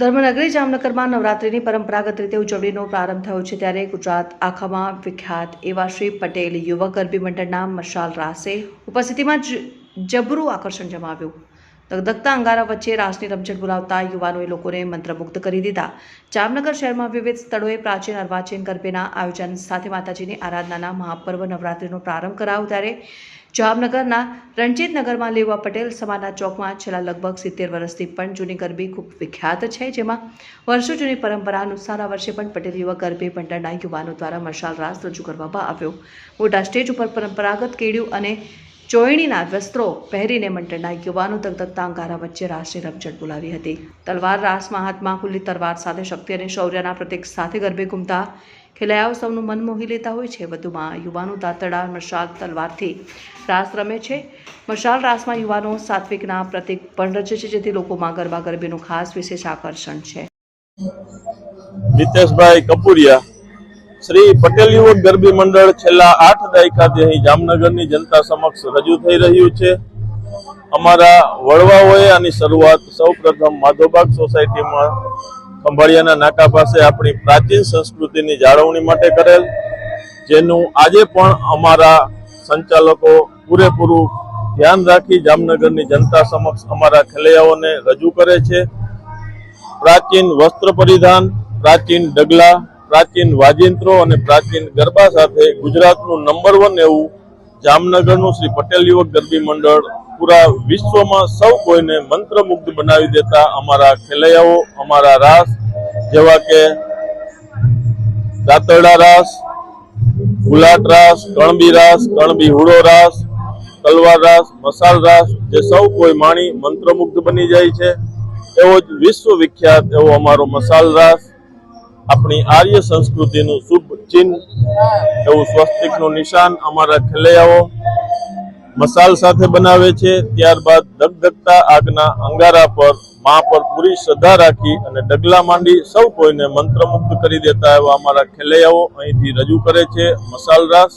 ધર્મનગરી જામનગરમાં નવરાત્રિની પરંપરાગત રીતે ઉજવણીનો પ્રારંભ થયો છે ત્યારે ગુજરાત આખામાં વિખ્યાત એવા શ્રી પટેલ યુવક ગરબી મંડળના મશાલ રાસે ઉપસ્થિતિમાં જબરું આકર્ષણ જમાવ્યું. ધગધગતા અંગારા વચ્ચે રાસની રમઝટ બોલાવતા યુવાનોએ લોકોને મંત્રમુગ્ધ કરી દીધા. જામનગર શહેરમાં વિવિધ સ્થળોએ પ્રાચીન અર્વાચીન ગરબેના આયોજન સાથે માતાજીની આરાધનાના મહાપર્વ નવરાત્રિનો પ્રારંભ કરાયો ત્યારે જામનગરના રણજીતનગરમાં લેવા પટેલ સમાજના ચોકમાં છેલ્લા લગભગ સિત્તેર વર્ષથી પણ જૂની ગરબી ખૂબ વિખ્યાત છે, જેમાં વર્ષો જૂની પરંપરા અનુસાર આ વર્ષે પણ પટેલ યુવા ગરબી મંડળના યુવાનો દ્વારા મશાલ રાસ રજૂ કરવામાં આવ્યો. મોટા સ્ટેજ ઉપર પરંપરાગત કેડિયું અને ચોયણીના વસ્ત્રો પહેરીને મંડળના યુવાનો ધગધગતા અંગારા વચ્ચે રાસની રમઝટ બોલાવી હતી. તલવાર રાસમાં હાથમાં ખુલ્લી તલવાર સાથે શક્તિ અને શૌર્યના પ્રતીક સાથે ગરબે ઘૂમતા ખેલૈયાઓ સૌનું મન મોહી લેતા હોય છે. વધુમાં યુવાનો દાંતડા મશાલ તલવારથી રાસ રમે છે. મશાલ રાસમાં યુવાનો સાત્વિકના પ્રતીક પણ રચે છે, જેથી લોકોમાં ગરબા ગરબીનું ખાસ વિશેષ આકર્ષણ છે. મિતેશભાઈ કપુરિયા શ્રી પટેલ યુવક ગરબી મંડળ છેલ્લા આઠ દાયકાથી અહીં જામનગરની જનતા સમક્ષ રજૂ થઈ રહ્યું છે. અમારા વડવાઓએ આની શરૂઆત સૌ પ્રથમ માધોબાગ સોસાયટીમાં ખંભાળિયાના નાકા પાસે આપણી પ્રાચીન સંસ્કૃતિની જાળવણી માટે કરેલ, જેનું આજે પણ અમારા સંચાલકો પૂરેપૂરું ધ્યાન રાખી જામનગરની જનતા સમક્ષ અમારા ખેલૈયાઓને રજૂ કરે છે. પ્રાચીન વસ્ત્ર પરિધાન, પ્રાચીન ડગલા પ્રાચીન વાજિંત્રો અને પ્રાચીન ગરબા સાથે ગુજરાતનું નંબર વન એવું જામનગરનું શ્રી પટેલ યુવક ગરબી મંડળ પૂરા વિશ્વમાં સૌ કોઈને મંત્રમુગ્ધ બનાવી દેતા અમારા ખેલૈયાઓ, અમારા રાસ, જેવા કે દાતરડા રાસ, ગુલાટ રાસ, કણબી રાસ, કણબી હુડો રાસ, તલવાર રાસ, મસાલ રાસ, જે સૌ કોઈ માણી મંત્રમુગ્ધ બની જાય છે. એવો જ વિશ્વ વિખ્યાત એવો અમારો મસાલ રાસ આપણી આર્ય સંસ્કૃતિનું શુભ ચિહ્ન. એવું સ્વસ્તિકનું નિશાન અમારા ખેલૈયાઓ મસાલ સાથે બનાવે છે. ત્યારબાદ ધગધગતા આગના અંગારા પર, મા પર પૂરી શ્રદ્ધા રાખી અને ડગલા માંડી સૌ કોઈને મંત્રમુગ્ધ કરી દેતા એવા અમારા ખેલૈયાઓ અહીંથી રજૂ કરે છે. મસાલ રાસ